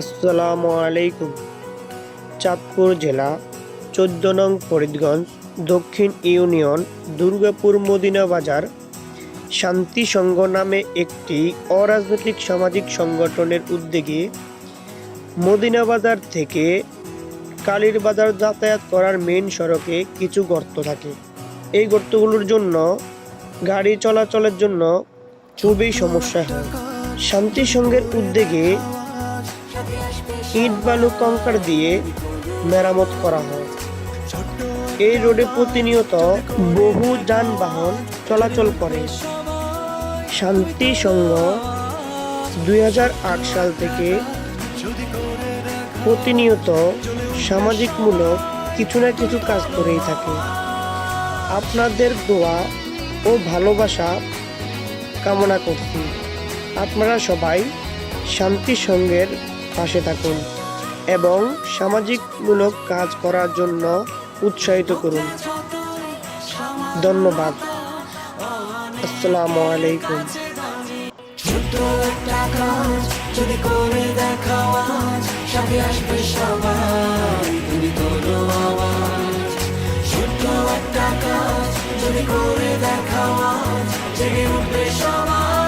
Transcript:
আসসালামু আলাইকুম। চাঁদপুর জেলা, চোদ্দ নং ফরিদগঞ্জ, দক্ষিণ ইউনিয়ন, দুর্গাপুর মদিনা বাজার, শান্তি সংঘ নামে একটি অরাজনৈতিক সামাজিক সংগঠনের উদ্যোগে মদিনা বাজার থেকে কালীর বাজার যাতায়াত করার মেন সড়কে কিছু গর্ত থাকে। এই গর্তগুলোর জন্য, গাড়ি চলাচলের জন্য খুবই সমস্যা। হয় শান্তি সংঘের উদ্যোগে ইট বালু কঙ্কার দিয়ে মেরামত করা হয়। এই রোডে প্রতিনিয়ত বহু যানবাহন চলাচল করে। শান্তি সংঘ দুই সাল থেকে প্রতিনিয়ত সামাজিকমূলক কিছু না কিছু কাজ করেই থাকে। আপনাদের দোয়া ও ভালোবাসা কামনা করছি। আপনারা সবাই শান্তি সঙ্গের পাশে থাকুন এবং সামাজিকমূলক কাজ করার জন্য উৎসাহিত করুন। ধন্যবাদ। আসসালামু আলাইকুম। একটা কাজ, যদি করে জেগে উঠবে সবাই।